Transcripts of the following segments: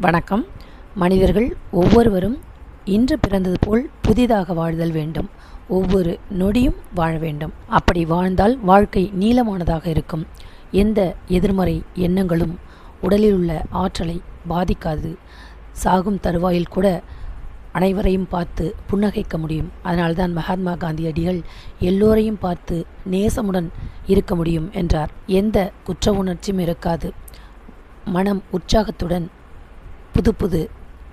வணக்கம். மனிதர்கள் ஒவ்வொருவரும் இன்று பிறந்தது போல் புதிதாக வாழ்தல் வேண்டும். ஒவ்வொரு நொடியும் வாழ வேண்டும். அப்படி வாழ்ந்தால் வாழ்க்கை நீளமானதாக இருக்கும். எந்த எதிர்மறை எண்ணங்களும் உடலில் உள்ள ஆற்றலை பாதிக்காது. சாகும் தருவாயில் கூட அனைவரையும் பார்த்து புன்னகைக்க முடியும். அதனால்தான் மகாத்மா காந்தியடிகள் எல்லோரையும் பார்த்து நேசமுடன் இருக்க முடியும் என்றார். எந்த குற்ற உணர்ச்சியும் இருக்காது. மனம் உற்சாகத்துடன் புது புது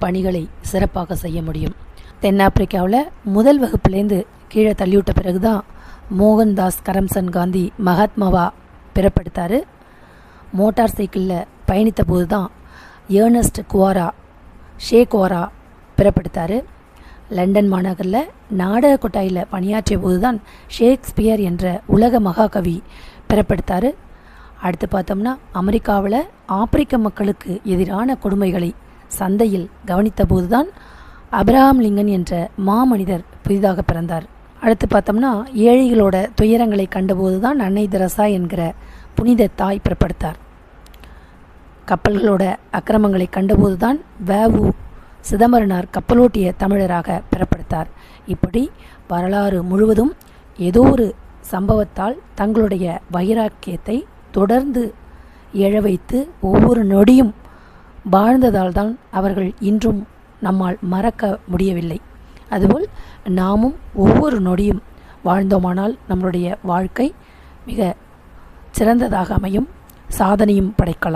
பணிகளை சிறப்பாக செய்ய முடியும். தென்னாப்பிரிக்காவில் முதல் வகுப்புலேருந்து கீழே தள்ளிவிட்ட பிறகு தான் மோகன்தாஸ் கரம்சன் காந்தி மகாத்மாவா பிறப்படுத்தார். மோட்டார் சைக்கிளில் பயணித்த போது தான் ஏர்னஸ்ட் குவாரா ஷே குவாரா பிறப்படுத்தார். லண்டன் மாநகரில் நாடக கொட்டாயில் பணியாற்றிய போது தான் ஷேக்ஸ்பியர் என்ற உலக மகாகவி பிறப்படுத்தார். அடுத்து பார்த்தோம்னா அமெரிக்காவில் ஆப்பிரிக்க மக்களுக்கு எதிரான கொடுமைகளை சந்தையில் கவனித்தபோதுதான் அப்ரஹாம் லிங்கன் என்ற மாமனிதர் புதிதாக பிறந்தார். அடுத்து பார்த்தோம்னா ஏழைகளோட துயரங்களை கண்டபோது தான் அன்னை தெரசா என்கிற புனித தாய் பிறப்படுத்தார். கப்பல்களோட அக்கிரமங்களை கண்டபோதுதான் வேவு சிதம்பரனார் கப்பலோட்டிய தமிழராக பிறப்படுத்தார். இப்படி வரலாறு முழுவதும் ஏதோ ஒரு சம்பவத்தால் தங்களுடைய வைராக்கியத்தை தொடர்ந்து எழ வைத்து ஒவ்வொரு நொடியும் வாழ்ந்ததால் தான் அவர்கள் இன்றும் நம்மால் மறக்க முடியவில்லை. அதுபோல் நாமும் ஒவ்வொரு நொடியும் வாழ்ந்தோமானால் நம்மளுடைய வாழ்க்கை மிக சிறந்ததாக அமையும். சாதனையும் படைக்கலாம்.